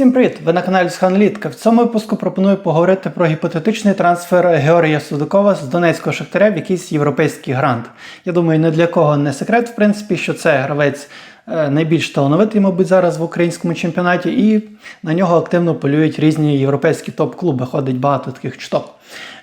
Всім привіт! Ви на каналі Сханалітка. В цьому випуску пропоную поговорити про гіпотетичний трансфер Георгія Судакова з Донецького Шахтаря в якийсь європейський грант. Я думаю, не для кого не секрет, в принципі, що це гравець найбільш талановитий, мабуть, зараз в українському чемпіонаті, і на нього активно полюють різні європейські топ-клуби. Ходить багато таких чуток.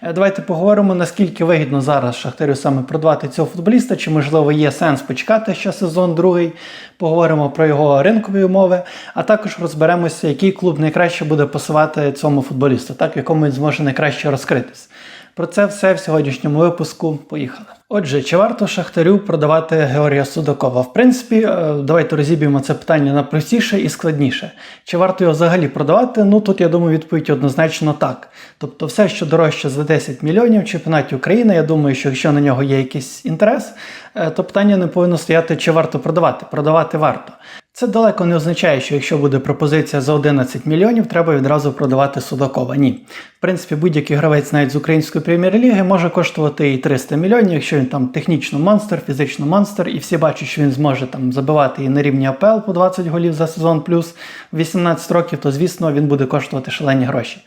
Е, Давайте поговоримо, наскільки вигідно зараз Шахтарю саме продавати цього футболіста, чи можливо є сенс почекати ще сезон другий. Поговоримо про його ринкові умови, а також розберемося, який клуб найкраще буде пасувати цьому футболісту, так якому він зможе найкраще розкритись. Про це все в сьогоднішньому випуску. Поїхали. Отже, чи варто Шахтарю продавати Георгія Судакова? В принципі, е, давайте розіб'ємо це питання на простіше і складніше. Чи варто його взагалі продавати? Ну тут я думаю, відповідь однозначно так. Тобто, все, що дорожче за 10 мільйонів в чемпіонаті України, я думаю, що якщо на нього є якийсь інтерес, е, то питання не повинно стояти, чи варто продавати. Продавати варто. Це далеко не означає, що якщо буде пропозиція за 11 мільйонів, треба відразу продавати Судакова. Ні. В принципі, будь-який гравець навіть з української прем'єр-ліги може коштувати і 300 мільйонів, якщо він там технічно монстр, фізично монстр, і всі бачать, що він зможе там забивати і на рівні АПЛ по 20 голів за сезон плюс 18 років, то звісно він буде коштувати шалені гроші.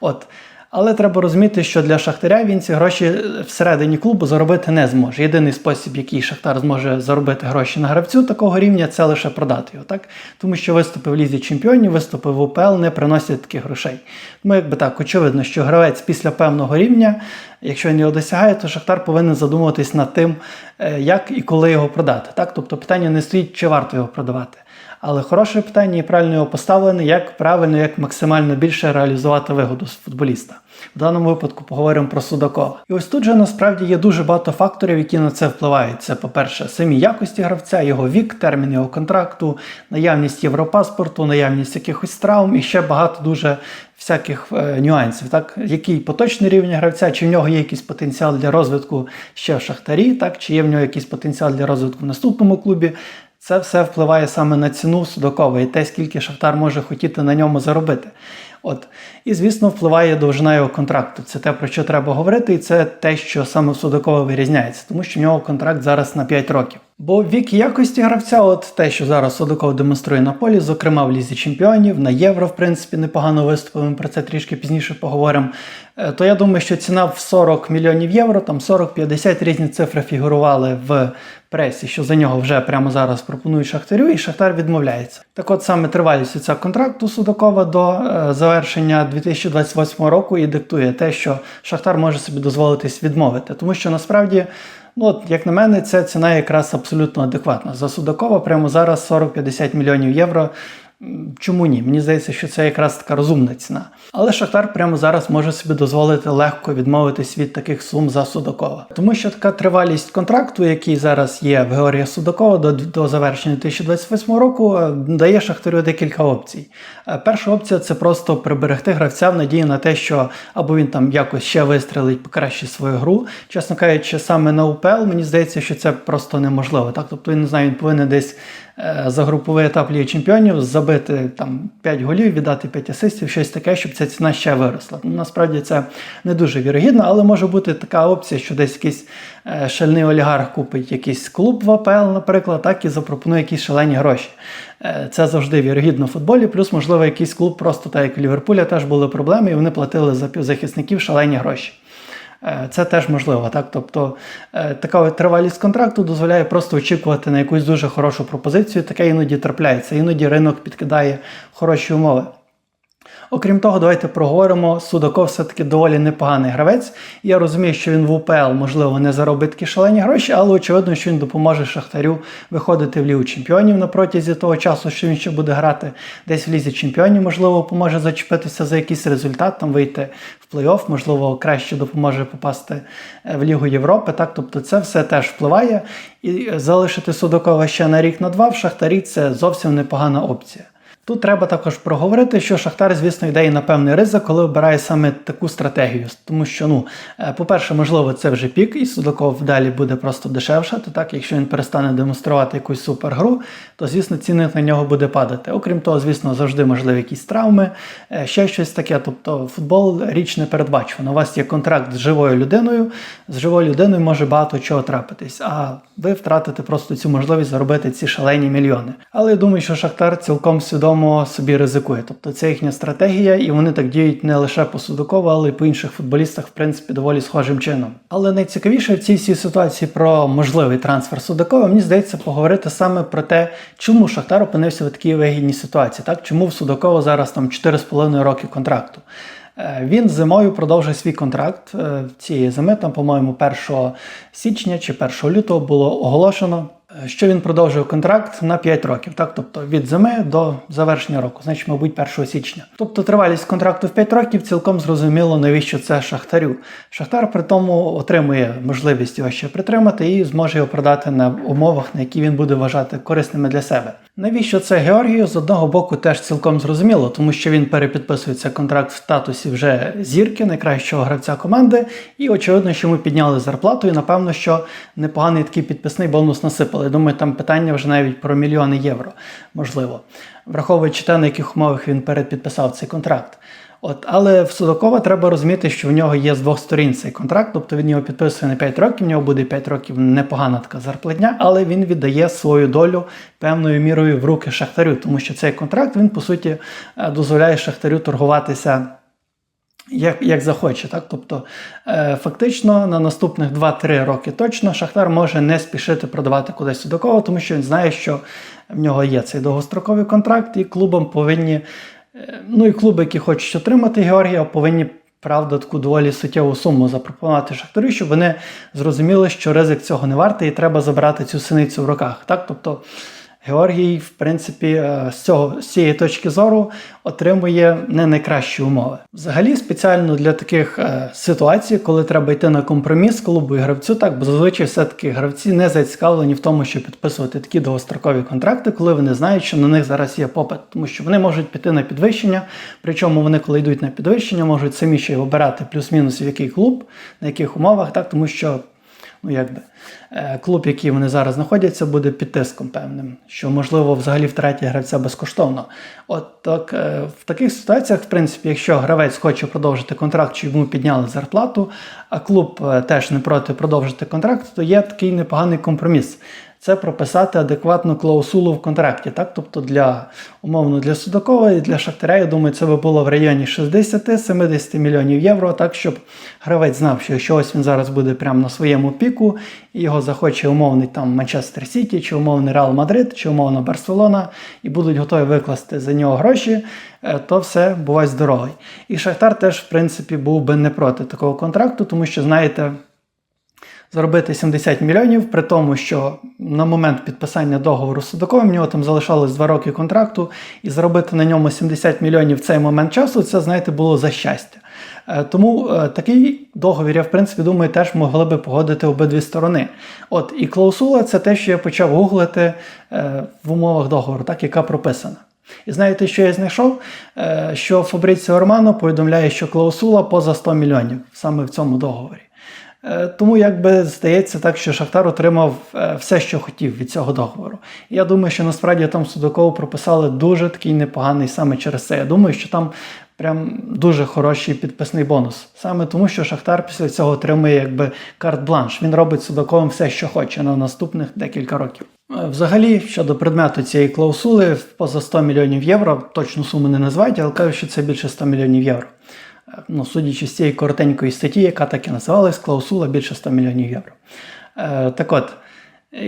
От. Але треба розуміти, що для Шахтаря він ці гроші всередині клубу заробити не зможе. Єдиний спосіб, який Шахтар зможе заробити гроші на гравцю такого рівня, це лише продати його, так? Тому що виступи в Лізі Чемпіонів, виступи в УПЛ не приносять таких грошей. Тому якби так, очевидно, що гравець після певного рівня, якщо він його досягає, то Шахтар повинен задумуватись над тим, е, як і коли його продати. Так? Тобто питання не стоїть, чи варто його продавати. Але хороше питання і правильно його поставлене, як правильно, як максимально більше реалізувати вигоду з футболіста. В даному випадку поговоримо про Судакова. І ось тут же насправді є дуже багато факторів, які на це впливають. Це, по-перше, самі якості гравця, його вік, термін його контракту, наявність європаспорту, наявність якихось травм і ще багато дуже всяких е, нюансів. Так, який поточний рівень гравця, чи в нього є якийсь потенціал для розвитку ще в Шахтарі, так, чи є в нього якийсь потенціал для розвитку в наступному клубі. Це все впливає саме на ціну Судакова і те, скільки Шахтар може хотіти на ньому заробити. От. І, звісно, впливає довжина його контракту. Це те, про що треба говорити, і це те, що саме Судакова вирізняється, тому що в нього контракт зараз на 5 років. Бо вік якості гравця, от те, що зараз Судаков демонструє на полі, зокрема в Лізі Чемпіонів, на Євро, в принципі, непогано виступив, ми про це трішки пізніше поговоримо. Е, То я думаю, що ціна в 40 мільйонів євро, там 40-50 різні цифри фігурували в пресі, що за нього вже прямо зараз пропонують Шахтарю, і Шахтар відмовляється. Так от саме тривалість цього контракту Судакова до е, завершення 2028 року і диктує те, що Шахтар може собі дозволитись відмовити, тому що насправді. Ну, от, як на мене, ця ціна якраз абсолютно адекватна. За Судакова прямо зараз 40-50 мільйонів євро. Чому ні? Мені здається, що це якраз така розумна ціна. Але Шахтар прямо зараз може собі дозволити легко відмовитись від таких сум за Судакова. Тому що така тривалість контракту, який зараз є в Георгія Судакова до, до завершення 2028 року, е, дає Шахтарю декілька опцій. Е, Перша опція це просто приберегти гравця в надії на те, що або він там якось ще вистрелить, покращить свою гру. Чесно кажучи, саме на УПЛ мені здається, що це просто неможливо. Так, тобто він не знаю, він повинен десь за груповий етап Ліги Чемпіонів забити там 5 голів, віддати 5 асистів, щось таке, щоб ця ціна ще виросла. Насправді це не дуже вірогідно, але може бути така опція, що десь якийсь е, шальний олігарх купить якийсь клуб в АПЛ, наприклад, так і запропонує якісь шалені гроші. Е, Це завжди вірогідно в футболі. Плюс, можливо, якийсь клуб, просто так як у Ліверпуля, теж були проблеми, і вони платили за півзахисників шалені гроші. Е, Це теж можливо, так. Тобто е, така тривалість контракту дозволяє просто очікувати на якусь дуже хорошу пропозицію. Таке іноді трапляється. Іноді ринок підкидає хороші умови. Окрім того, давайте проговоримо. Судаков все-таки доволі непоганий гравець. Я розумію, що він в УПЛ, можливо, не заробить такі гроші, але очевидно, що він допоможе Шахтарю виходити в Лігу Чемпіонів на протязі того часу, що він ще буде грати. Десь в Лізі Чемпіонів, можливо, поможе зачепитися за якийсь результат, там вийти в плей-офф, можливо, краще допоможе попасти е, в Лігу Європи. Так, тобто це все теж впливає. І залишити Судакова ще на рік на два в Шахтарі це зовсім непогана опція. Тут треба також проговорити, що Шахтар, звісно, йде і на певний ризик, коли обирає саме таку стратегію. Тому що, ну, е, по-перше, можливо, це вже пік, і Судаков далі буде просто дешевшати. Так, якщо він перестане демонструвати якусь супергру, то звісно ціни на нього буде падати. Окрім того, звісно, завжди можливі якісь травми, е, ще щось таке. Тобто, футбол річ не передбачена. У вас є контракт з живою людиною, з живою людиною може багато чого трапитись. А ви втратите просто цю можливість заробити ці шалені мільйони. Але я думаю, що Шахтар цілком свідомо свідомо собі ризикує. Тобто це їхня стратегія, і вони так діють не лише по Судакову, але й по інших футболістах, в принципі, доволі схожим чином. Але найцікавіше в цій всій ситуації про можливий трансфер Судакова, мені здається, поговорити саме про те, чому Шахтар опинився в такій вигідній ситуації. Так, чому в Судакова зараз там 4,5 роки контракту. Е, Він зимою продовжує свій контракт е, цієї зими, там, по-моєму, 1 січня чи 1 лютого було оголошено, що він продовжує контракт на 5 років, так? тобто від зими до завершення року, значить, мабуть, 1 січня. Тобто тривалість контракту в 5 років цілком зрозуміло, навіщо це Шахтарю. Шахтар при тому отримує можливість його ще притримати і зможе його продати на умовах, на які він буде вважати корисними для себе. Навіщо це Георгію? З одного боку, теж цілком зрозуміло, тому що він перепідписується контракт в статусі вже зірки, найкращого гравця команди, і очевидно, що ми підняли зарплату, і напевно, що непоганий такий підписний бонус насипали. Думаю, там питання вже навіть про мільйони євро, можливо, враховуючи те, на яких умовах він перепідписав цей контракт. От, але в Судакова треба розуміти, що в нього є з двох сторін цей контракт, тобто він його підписує на 5 років, в нього буде 5 років непогана така зарплатня, але він віддає свою долю певною мірою в руки Шахтарю, тому що цей контракт він по суті е, дозволяє Шахтарю торгуватися. Як як захоче, так? Тобто е, фактично на наступних 2-3 роки точно Шахтар може не спішити продавати кудись Судакова, тому що він знає, що в нього є цей довгостроковий контракт, і клубам повинні Ну і клуби, які хочуть отримати Георгія, повинні правда таку доволі суттєву суму запропонувати Шахтарю, щоб вони зрозуміли, що ризик цього не вартий, і треба забрати цю синицю в руках. Так? Тобто Георгій, в принципі, е, з цього з цієї точки зору отримує не найкращі умови. Взагалі, спеціально для таких е, ситуацій, коли треба йти на компроміс клубу і гравцю, так бо зазвичай все-таки гравці не зацікавлені в тому, щоб підписувати такі довгострокові контракти, коли вони знають, що на них зараз є попит, тому що вони можуть піти на підвищення. Причому вони, коли йдуть на підвищення, можуть самі ще й обирати плюс-мінус в який клуб, на яких умовах, так тому що ну якби е, клуб, який вони зараз знаходяться, буде під тиском певним, що можливо взагалі втратять гравця безкоштовно. От так е, в таких ситуаціях, в принципі, якщо гравець хоче продовжити контракт, чи йому підняли зарплату, а клуб е, теж не проти продовжити контракт, то є такий непоганий компроміс. Це прописати адекватну клаусулу в контракті. Так? Тобто для умовно для Судакова і для Шахтаря, я думаю, це би було в районі 60-70 мільйонів євро, так щоб гравець знав, що якщо ось він зараз буде прямо на своєму піку, і його захоче умовний там Манчестер Сіті, чи умовний Реал Мадрид, чи умовно Барселона, і будуть готові викласти за нього гроші, е, то все буває здоровий. І Шахтар теж, в принципі, був би не проти такого контракту, тому що, знаєте заробити 70 мільйонів, при тому, що на момент підписання договору з Судаковим в нього там залишалось 2 роки контракту, і заробити на ньому 70 мільйонів в цей момент часу, це, знаєте, було за щастя. Е, тому е, такий договір, я в принципі думаю, теж могли би погодити обидві сторони. От і клаусула це те, що я почав гуглити е, в умовах договору, так яка прописана. І знаєте, що я знайшов? Що Фабриціо Романо повідомляє, що клаусула поза 100 мільйонів саме в цьому договорі. Е, тому якби здається так, що Шахтар отримав е, все, що хотів від цього договору. Я думаю, що насправді там Судакову прописали дуже такий непоганий саме через це. Я думаю, що там прям дуже хороший підписний бонус. Саме тому, що Шахтар після цього отримує якби карт-бланш. Він робить Судаковим все, що хоче на наступних декілька років. Е, взагалі, щодо предмету цієї клаусули, поза 100 мільйонів євро, точну суму не називають, але кажуть, що це більше 100 мільйонів євро ну, судячи з цієї коротенької статті, яка так і називалась, клаусула більше 100 мільйонів євро. Е, так от,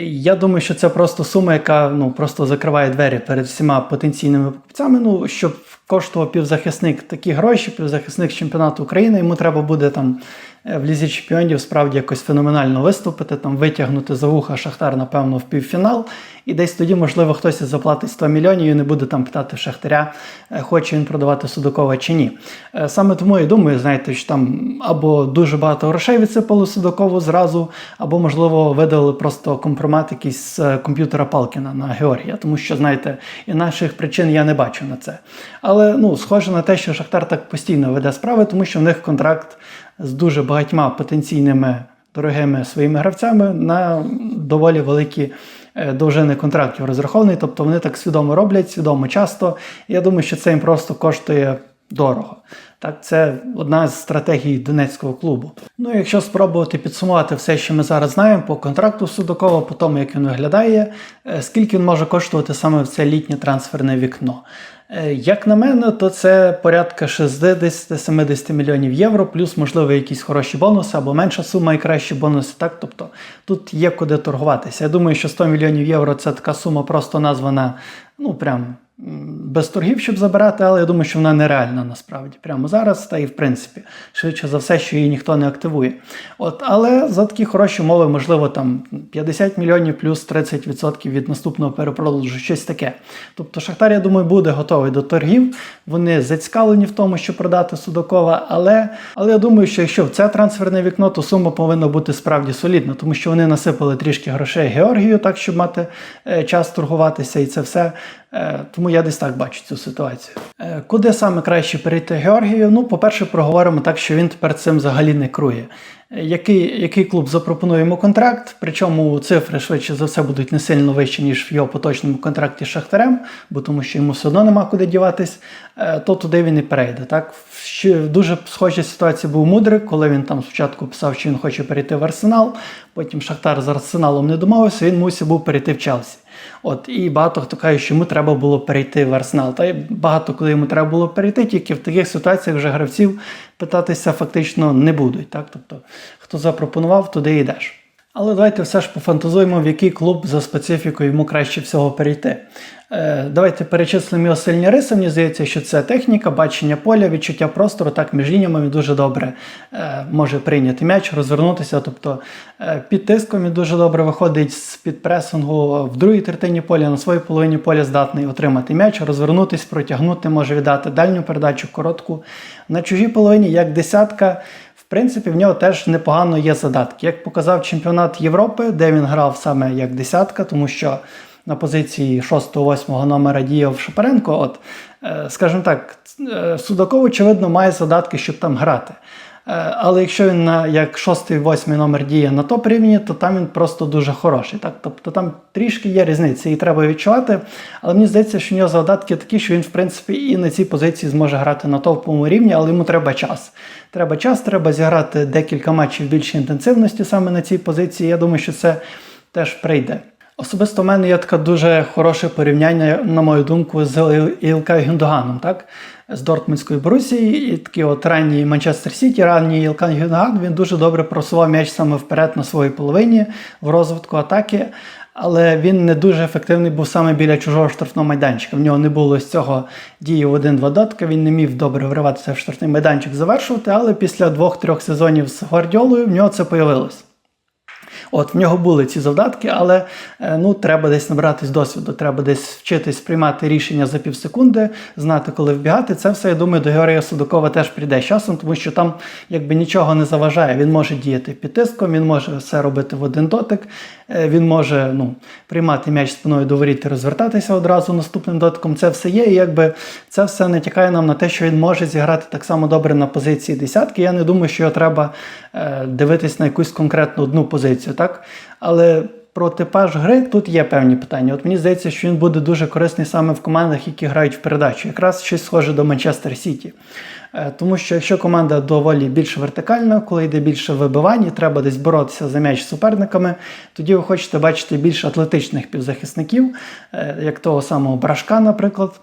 я думаю, що це просто сума, яка ну, просто закриває двері перед всіма потенційними покупцями. Ну, щоб коштував півзахисник такі гроші, півзахисник чемпіонату України, йому треба буде там Е, в лізі чемпіонів справді якось феноменально виступити, там витягнути за вуха Шахтар, напевно, в півфінал. І десь тоді, можливо, хтось заплатить 100 мільйонів і не буде там питати Шахтаря, е, хоче він продавати Судакова чи ні. Е, саме тому я думаю, знаєте, що там або дуже багато грошей відсипало Судакову зразу, або, можливо, видали просто компромат якийсь з комп'ютера Палкіна на Георгія, тому що, знаєте, інакших причин я не бачу на це. Але ну, схоже на те, що Шахтар так постійно веде справи, тому що в них контракт з дуже багатьма потенційними дорогими своїми гравцями на доволі великі е, довжини контрактів розрахований. Тобто вони так свідомо роблять, свідомо часто. Я думаю, що це їм просто коштує дорого. Так, це одна з стратегій Донецького клубу. Ну, якщо спробувати підсумувати все, що ми зараз знаємо по контракту Судакова, по тому, як він виглядає, е, скільки він може коштувати саме в це літнє трансферне вікно. Е, Як на мене, то це порядка 60-70 мільйонів євро, плюс, можливо, якісь хороші бонуси або менша сума і кращі бонуси. Так, тобто тут є куди торгуватися. Я думаю, що 100 мільйонів євро це така сума просто названа, ну прям без торгів, щоб забирати, але я думаю, що вона нереальна насправді. Прямо зараз, та і в принципі, швидше за все, що її ніхто не активує. От, але за такі хороші умови, можливо, там 50 мільйонів плюс 30% від наступного перепродажу, щось таке. Тобто Шахтар, я думаю, буде готовий до торгів. Вони зацікавлені в тому, щоб продати Судакова, але, але я думаю, що якщо в це трансферне вікно, то сума повинна бути справді солідна, тому що вони насипали трішки грошей Георгію, так щоб мати е, час торгуватися і це все. Е, тому я десь так бачу цю ситуацію. Е, куди саме краще перейти Георгію? Ну, по-перше, проговоримо так, що він тепер цим взагалі не крує. Який, який клуб запропонує йому контракт, причому цифри швидше за все будуть не сильно вищі, ніж в його поточному контракті з Шахтарем, бо тому що йому все одно нема куди діватись, е, то туди він і перейде. Так? Ще дуже схожа ситуація був Мудрик, коли він там спочатку писав, що він хоче перейти в Арсенал, потім Шахтар з Арсеналом не домовився, він мусив був перейти в Челсі. От і багато хто каже, що йому треба було перейти в Арсенал. Та й багато коли йому треба було перейти, тільки в таких ситуаціях вже гравців питатися фактично не будуть. Так? Тобто, хто запропонував, туди йдеш. Але давайте все ж пофантазуємо, в який клуб за специфікою йому краще всього перейти. Е, давайте перечислимо його сильні риси. Мені здається, що це техніка, бачення поля, відчуття простору. Так, між лініями він дуже добре е, може прийняти м'яч, розвернутися. Тобто е, під тиском він дуже добре виходить з під пресингу в другій третині поля, на своїй половині поля здатний отримати м'яч, розвернутися, протягнути, може віддати дальню передачу, коротку. На чужій половині, як десятка. Принципі, в нього теж непогано є задатки. Як показав чемпіонат Європи, де він грав саме як десятка, тому що на позиції 6-8 номера діяв Шапаренко. От, е, скажімо так, е, Судаков, очевидно, має задатки, щоб там грати. Е, Але якщо він на як 6-8 номер діє на топ рівні, то там він просто дуже хороший. Так? Тобто там трішки є різниця, і треба відчувати. Але мені здається, що в нього задатки такі, що він, в принципі, і на цій позиції зможе грати на топовому рівні, але йому треба час. Треба час, треба зіграти декілька матчів більшої інтенсивності саме на цій позиції. Я думаю, що це теж прийде. Особисто в мене є таке дуже хороше порівняння, на мою думку, з Ілкою Гюндоганом, так? З Дортмундської Борусії, і такий от ранній Манчестер Сіті, ранній Ілкан Гюндоган, він дуже добре просував м'яч саме вперед на своїй половині в розвитку атаки. Але він не дуже ефективний був саме біля чужого штрафного майданчика. В нього не було з цього дії в один-два дотики. Він не міг добре вриватися в штрафний майданчик, завершувати, але після двох-трьох сезонів з Гвардіолою в нього це появилось. От в нього були ці завдатки, але е, ну треба десь набратись досвіду, треба десь вчитись приймати рішення за пів секунди, знати, коли вбігати. Це все я думаю, до Георгія Судакова теж прийде з часом, тому що там якби нічого не заважає. Він може діяти під тиском, він може все робити в один дотик. е, Він може ну, приймати м'яч спиною до воріт і розвертатися одразу наступним дотиком. Це все є. І якби це все натякає нам на те, що він може зіграти так само добре на позиції десятки. Я не думаю, що його треба е, дивитись на якусь конкретну одну позицію, так? Але про типаж гри тут є певні питання. От мені здається, що він буде дуже корисний саме в командах, які грають в передачу. Якраз щось схоже до Манчестер Сіті. Е, Тому що якщо команда доволі більш вертикальна, коли йде більше вибивань, і треба десь боротися за м'яч з суперниками, тоді ви хочете бачити більш атлетичних півзахисників, е, як того самого Брашка, наприклад.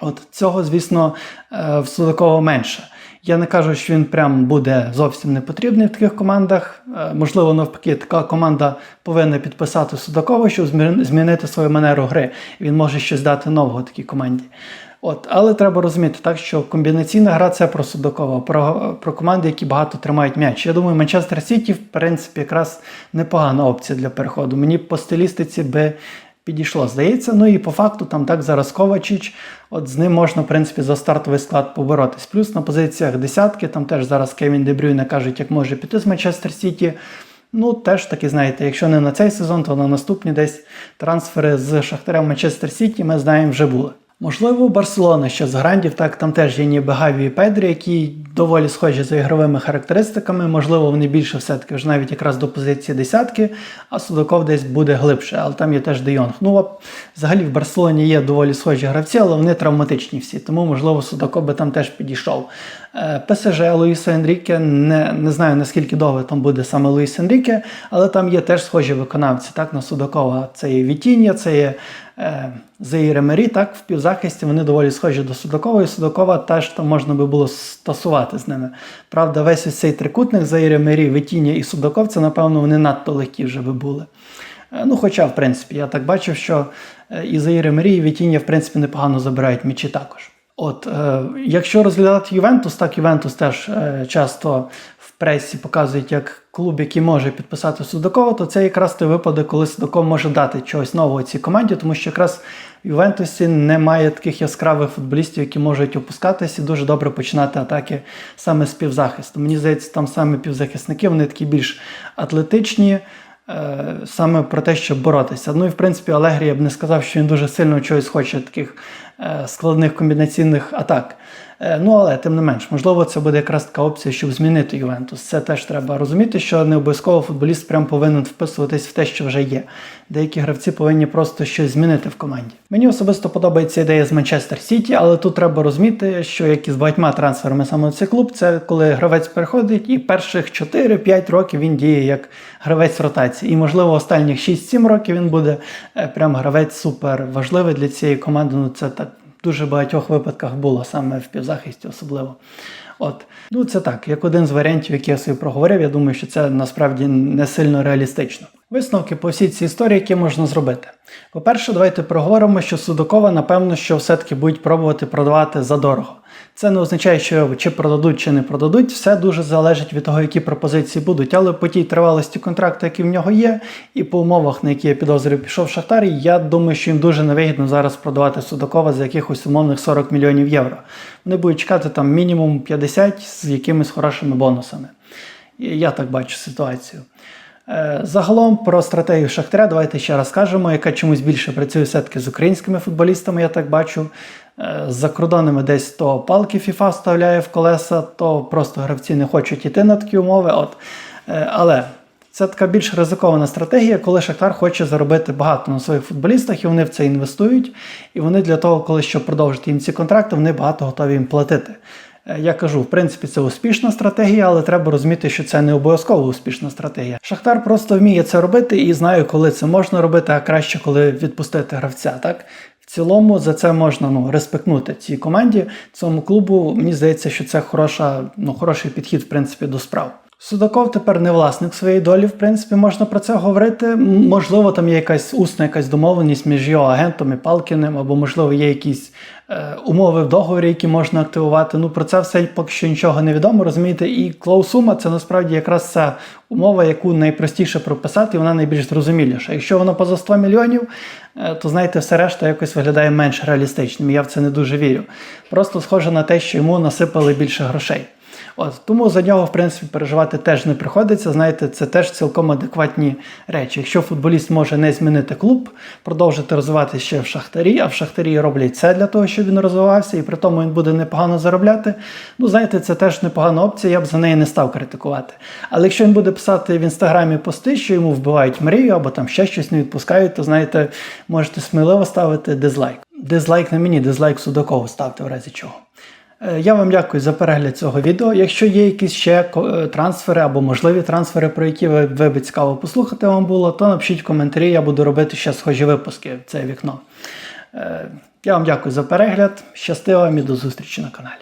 От цього, звісно, е, в Судакова менше. Я не кажу, що він прям буде зовсім не потрібний в таких командах. Е, Можливо, навпаки, така команда повинна підписати Судакова, щоб змінити свою манеру гри. Він може щось дати нового такій команді. От, але треба розуміти, так що комбінаційна гра це про Судакова, про, про команди, які багато тримають м'яч. Я думаю, Манчестер Сіті, в принципі, якраз непогана опція для переходу. Мені по стилістиці би підійшло, здається. Ну і по факту там так зараз Ковачич, от з ним можна, в принципі, за стартовий склад поборотись. Плюс на позиціях десятки, там теж зараз Кевін Дебрюйне кажуть, як може піти з Манчестер Сіті. Ну, теж таки, знаєте, якщо не на цей сезон, то на наступні десь трансфери з Шахтаря в Манчестер Сіті, ми знаємо, вже були. Можливо, Барселона ще з грандів, так там теж є ніби Гаві і Педрі, які доволі схожі за ігровими характеристиками. Можливо, вони більше все-таки вже навіть якраз до позиції десятки, а Судаков десь буде глибше, але там є теж Дейонг. Ну, а взагалі в Барселоні є доволі схожі гравці, але вони травматичні всі, тому можливо Судаков би там теж підійшов. Е, ПСЖ Луїса Енріке, не, не знаю наскільки довго там буде саме Луїс Енріке, але там є теж схожі виконавці. Так, на Судакова це є Вітіння, це є е, Заїр Емері, так, в півзахисті вони доволі схожі до Судакова, і Судакова теж там можна би було стосувати з ними. Правда, весь ось цей трикутник Заїр Емері, Вітіння і Судаков, це, напевно, вони надто легкі вже би були. Е, Ну, хоча, в принципі, я так бачив, що е, і Заїр Емері, і Вітіння, в принципі, непогано забирають м'ячі також. От, е, якщо розглядати Ювентус, так Ювентус теж е, часто в пресі показують як клуб, який може підписати Судакова, то це якраз той випадок, коли Судаков може дати чогось нового цій команді, тому що якраз в Ювентусі немає таких яскравих футболістів, які можуть опускатись і дуже добре починати атаки саме з півзахисту. Мені здається, там саме півзахисники, вони такі більш атлетичні. е, Саме про те, щоб боротися. Ну і в принципі, Алегрі я б не сказав, що він дуже сильно чогось хоче таких складних комбінаційних атак. Е, Ну, але тим не менш, можливо, це буде якраз така опція, щоб змінити Ювентус. Це теж треба розуміти, що не обов'язково футболіст прям повинен вписуватись в те, що вже є. Деякі гравці повинні просто щось змінити в команді. Мені особисто подобається ідея з Манчестер Сіті, але тут треба розуміти, що як і з багатьма трансферами саме цей клуб, це коли гравець переходить, і перших 4-5 років він діє як гравець ротації. І, можливо, останніх 6-7 років він буде е, прям гравець супер важливий для цієї команди. Ну, це так дуже багатьох випадках було саме в півзахисті, особливо. От, ну це так, як один з варіантів, які я собі проговорив. Я думаю, що це насправді не сильно реалістично. Висновки по всій цій історії, які можна зробити. По-перше, давайте проговоримо, що Судокова, напевно, що все-таки будуть пробувати продавати задорого. Це не означає, що чи продадуть, чи не продадуть. Все дуже залежить від того, які пропозиції будуть. Але по тій тривалості контракту, який в нього є, і по умовах, на які я підозрюю, пішов Шахтар, я думаю, що їм дуже невигідно зараз продавати Судакова за якихось умовних 40 мільйонів євро. Вони будуть чекати там мінімум 50 з якимись хорошими бонусами. Я так бачу ситуацію. Е, Загалом про стратегію Шахтаря давайте ще раз скажемо, яка чомусь більше працює все-таки з українськими футболістами, я так бачу. Е, З закордонними десь то палки FIFA вставляє в колеса, то просто гравці не хочуть йти на такі умови. От. Е, Але це така більш ризикована стратегія, коли Шахтар хоче заробити багато на своїх футболістах, і вони в це інвестують. І вони для того, коли щоб продовжити їм ці контракти, вони багато готові їм платити. Е, Я кажу, в принципі, це успішна стратегія, але треба розуміти, що це не обов'язково успішна стратегія. Шахтар просто вміє це робити і знає, коли це можна робити, а краще, коли відпустити гравця. Так цілому за це можна ну, респектнути цій команді, цьому клубу. Мені здається, що це хороша, ну, хороший підхід, в принципі, до справ. Судаков тепер не власник своєї долі, в принципі, можна про це говорити. Можливо, там є якась усна якась домовленість між його агентом і Палкіним, або, можливо, є якісь е, умови в договорі, які можна активувати. Ну, про це все поки що нічого не відомо, розумієте. І клоусума це насправді якраз ця умова, яку найпростіше прописати, і вона найбільш зрозуміліша. Якщо воно поза 100 мільйонів, е, то знаєте, все решта якось виглядає менш реалістичним. Я в це не дуже вірю. Просто схоже на те, що йому насипали більше грошей. От тому за нього, в принципі, переживати теж не приходиться. Знаєте, це теж цілком адекватні речі. Якщо футболіст може не змінити клуб, продовжити розвиватися ще в шахтарі, а в шахтарі роблять це для того, щоб він розвивався, і при тому він буде непогано заробляти. Ну, знаєте, це теж непогана опція, я б за неї не став критикувати. Але якщо він буде писати в інстаграмі пости, що йому вбивають мрію, або там ще щось не відпускають, то знаєте, можете сміливо ставити дизлайк. Дизлайк на мені, дизлайк Судакову ставте в разі чого. Е, Я вам дякую за перегляд цього відео. Якщо є якісь ще е, трансфери або можливі трансфери, про які ви, ви би цікаво послухати вам було, то напишіть в коментарі, я буду робити ще схожі випуски в це вікно. Е, Я вам дякую за перегляд. Щастива вам і до зустрічі на каналі.